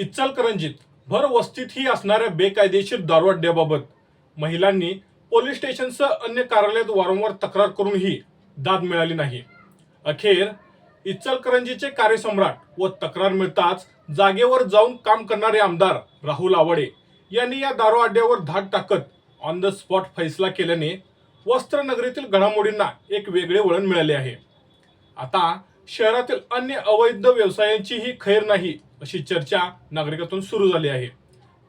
इचलकरंजीत भर वस्तीतही असणाऱ्या बेकायदेशीर दारवाड्याबाबत महिलांनी पोलीस स्टेशनसह अन्य कार्यालयात वारंवार तक्रार करूनही दाद मिळाली नाही. अखेर इचलकरंजीचे कार्यसम्राट व तक्रार मिळताच जागेवर जाऊन काम करणारे आमदार राहुल आवाडे यांनी या दारू अड्ड्यावर धाड टाकत ऑन द स्पॉट फैसला केल्याने वस्त्रनगरीतील घडामोडींना एक वेगळे वळण मिळाले आहे. आता शहरातील अन्य अवैध व्यवसायांचीही खैर नाही अशी चर्चा नागरिकातून सुरू झाली आहे.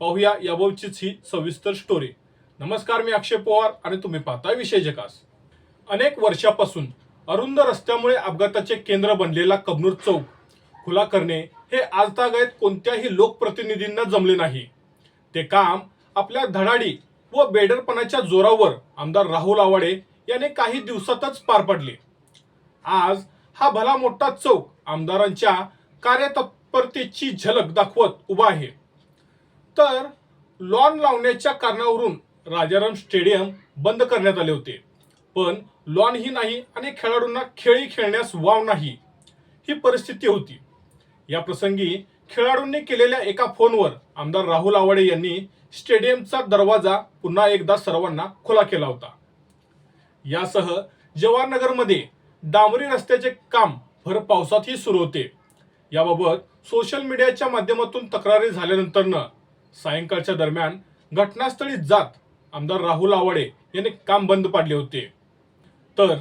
पाहूया याबाबतचीच ही सविस्तर स्टोरी नमस्कार मी अक्षय पवार आणि तुम्ही पाहताय विषय जकास. अनेक वर्षापासून अरुंद रस्त्यामुळे अपघाताचे केंद्र बनलेला कबनूर चौक खुला करणे हे आजतागायत कोणत्याही लोकप्रतिनिधींना जमले नाही. ते काम आपल्या धडाडी व बेडरपणाच्या जोरावर आमदार राहुल आवाडे याने काही दिवसातच पार पडले. आज हा भला मोठा चौक आमदारांच्या कार्यतत्परतेची झलक दाखवत उभा आहे. तर लॉन लावण्याच्या कारणावरून राजाराम स्टेडियम बंद करण्यात आले होते. पण लॉन ही नाही आणि खेळाडूंना खेळी खेळण्यास वाव नाही ही परिस्थिती होती. या प्रसंगी खेळाडूंनी केलेल्या एका फोनवर आमदार राहुल आवाडे यांनी स्टेडियमचा दरवाजा पुन्हा एकदा सर्वांना खुला केला होता. यासह जवाहरनगरमध्ये डांबरी रस्त्याचे काम भर पावसातही सुरू होते. याबाबत सोशल मीडियाच्या माध्यमातून तक्रारी झाल्यानंतरनं सायंकाळच्या दरम्यान घटनास्थळी जात आमदार राहुल आवाडे यांनी काम बंद पाडले होते. तर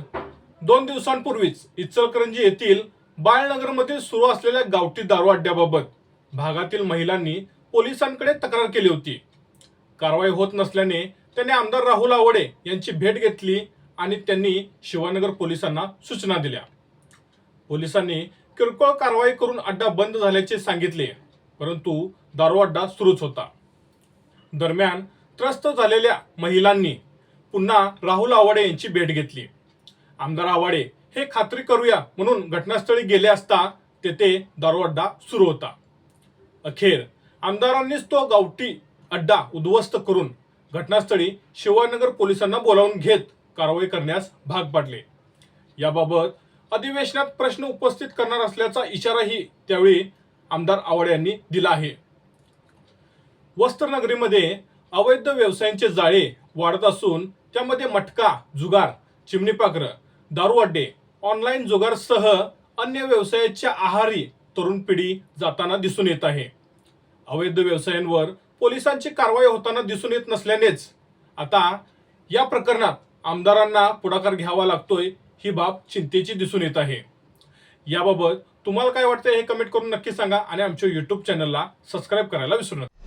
दोन दिवसांपूर्वीच इचलकरंजी येथील बाळनगरमध्ये सुरू असलेल्या गावठी दारू अड्ड्याबाबत भागातील महिलांनी पोलिसांकडे तक्रार केली होती. कारवाई होत नसल्याने त्यांनी आमदार राहुल आवाडे यांची भेट घेतली आणि त्यांनी शिवानगर पोलिसांना सूचना दिल्या. पोलिसांनी किरकोळ कारवाई करून अड्डा बंद झाल्याचे सांगितले परंतु दारू अड्डा सुरूच होता. दरम्यान त्रस्त झालेल्या महिलांनी पुन्हा राहुल आवाडे यांची भेट घेतली. आमदार आवाडे हे खात्री करूया म्हणून घटनास्थळी गेले असता तेथे दारू अड्डा सुरू होता. अखेर आमदारांनीच तो गावठी अड्डा उद्ध्वस्त करून घटनास्थळी शिवानगर पोलिसांना बोलावून घेत कारवाई करण्यास भाग पाडले. याबाबत अधिवेशनात प्रश्न उपस्थित करणार असल्याचा इशाराही त्यावेळी आमदार आवाडे यांनी दिला आहे. वस्त्रनगरीमध्ये अवैध व्यवसायांचे जाळे वाढत असून त्यामध्ये मटका जुगार चिमणीपाखर दारू अड्डे ऑनलाईन जुगारसह अन्य व्यवसायाच्या आहारी तरुण पिढी जाताना दिसून येत आहे. अवैध व्यवसायांवर पोलिसांची कारवाई होताना दिसून येत नसल्यानेच आता या प्रकरणात आमदारांना पुढाकार घ्यावा लागतोय ही बाब चिंतेची दिसून येत आहे. याबाबत तुम्हाला काय वाटतं हे कमेंट करून नक्की सांगा आणि आमच्या यूट्यूब चॅनलला सबस्क्राईब करायला विसरू नका.